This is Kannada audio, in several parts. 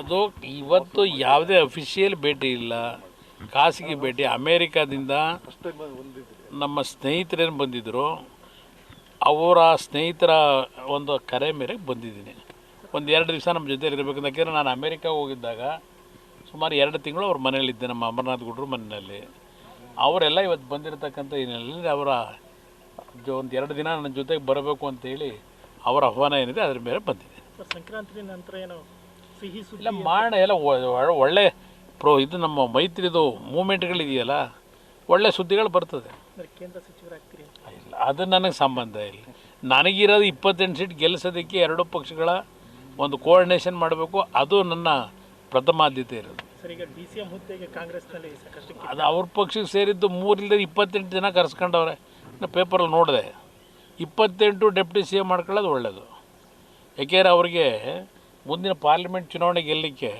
ಅದು ಇವತ್ತು ಯಾವುದೇ ಅಫಿಷಿಯಲ್ ಭೇಟಿ ಇಲ್ಲ. ಖಾಸಗಿ ಭೇಟಿ. ಅಮೇರಿಕಾದಿಂದ ನಮ್ಮ ಸ್ನೇಹಿತರೇನು ಬಂದಿದ್ದರು ಅವರ ಸ್ನೇಹಿತರ ಒಂದು ಕರೆ ಮೇರೆಗೆ ಬಂದಿದ್ದೀನಿ. ಒಂದು ಎರಡು ದಿವಸ ನಮ್ಮ ಜೊತೆಯಲ್ಲಿ ಇರಬೇಕು ಯಾಕೆಂದರೆ ನಾನು ಅಮೇರಿಕಾ ಹೋಗಿದ್ದಾಗ ಸುಮಾರು ಎರಡು ತಿಂಗಳು ಅವ್ರ ಮನೇಲಿದ್ದೆ ನಮ್ಮ ಅಮರನಾಥ್ ಗುಡ್ರು ಮನೆಯಲ್ಲಿ. ಅವರೆಲ್ಲ ಇವತ್ತು ಬಂದಿರತಕ್ಕಂಥ ಹಿನ್ನೆಲೆಯಲ್ಲಿ ಅವರ ಒಂದು ಎರಡು ದಿನ ನನ್ನ ಜೊತೆಗೆ ಬರಬೇಕು ಅಂತೇಳಿ ಅವರ ಆಹ್ವಾನ ಏನಿದೆ ಅದ್ರ ಮೇಲೆ ಬಂದಿದೆ. ಸಂಕ್ರಾಂತಿ ನಂತರ ಏನೋ ಸಿಹಿ ಸುದ್ದಿ ಇಲ್ಲ ಮಾಡೋಣ ಎಲ್ಲ ಒಳ್ಳೆ ಪ್ರೋ ಇದು ನಮ್ಮ ಮೈತ್ರಿದು ಮೂಮೆಂಟ್ಗಳಿದೆಯಲ್ಲ ಒಳ್ಳೆ ಸುದ್ದಿಗಳು ಬರ್ತದೆ. ಅಂದ್ರೆ ಕೇಂದ್ರ ಸಚಿವರಾಗ್ತೀರಿ ಇಲ್ಲ ಅದು ನನಗೆ ಸಂಬಂಧ ಇಲ್ಲ. ನನಗಿರೋದು ಇಪ್ಪತ್ತೆಂಟು ಸೀಟ್ ಗೆಲ್ಲಿಸೋದಕ್ಕೆ ಎರಡು ಪಕ್ಷಗಳ ಒಂದು ಕೋಆರ್ಡಿನೇಷನ್ ಮಾಡಬೇಕು ಅದು ನನ್ನ ಪ್ರಥಮ ಆದ್ಯತೆ ಇರೋದು ಅದು ಅವ್ರ ಪಕ್ಷಕ್ಕೆ ಸೇರಿದ್ದು ಮೂರಿಲ್ಲದೆ ಇಪ್ಪತ್ತೆಂಟು ಜನ ಕರೆಸ್ಕೊಂಡವ್ರೆ. ನಾನು ಪೇಪರಲ್ಲಿ ನೋಡಿದೆ. ಇಪ್ಪತ್ತೆಂಟು ಡೆಪ್ಟಿ ಸಿ ಎಂ ಮಾಡ್ಕೊಳ್ಳೋದು ಒಳ್ಳೆಯದು ಯಾಕೆಂದರೆ ಅವ್ರಿಗೆ ಮುಂದಿನ ಪಾರ್ಲಿಮೆಂಟ್ ಚುನಾವಣೆ ಗೆಲ್ಲಲಿಕ್ಕೆ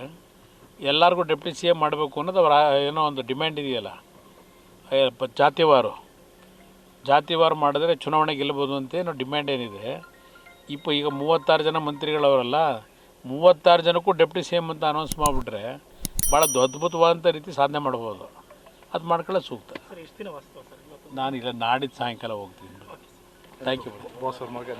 ಎಲ್ಲರಿಗೂ ಡೆಪ್ಟಿ ಸಿ ಎಂ ಮಾಡಬೇಕು ಅನ್ನೋದು ಅವರ ಏನೋ ಒಂದು ಡಿಮ್ಯಾಂಡ್ ಇದೆಯಲ್ಲ ಜಾತಿವಾರು. ಜಾತಿವಾರು ಮಾಡಿದ್ರೆ ಚುನಾವಣೆ ಗೆಲ್ಲಬೋದು ಅಂತ ಏನೋ ಡಿಮ್ಯಾಂಡ್ ಏನಿದೆ. ಇಪ್ಪ ಈಗ ಮೂವತ್ತಾರು ಜನ ಮಂತ್ರಿಗಳವರಲ್ಲ ಮೂವತ್ತಾರು ಜನಕ್ಕೂ ಡೆಪ್ಟಿ ಸಿ ಎಂ ಅಂತ ಅನೌನ್ಸ್ ಮಾಡಿಬಿಟ್ರೆ ಭಾಳ ಅದ್ಭುತವಾದಂಥ ರೀತಿ ಸಾಧನೆ ಮಾಡ್ಬೋದು. ಅದು ಮಾಡ್ಕೊಳ್ಳೋದು ಸೂಕ್ತ. ನಾನು ಇಲ್ಲ ನಾಡಿದ್ದು ಸಾಯಂಕಾಲ ಹೋಗ್ತೀನಿ. Thank you. Boss or Morgan.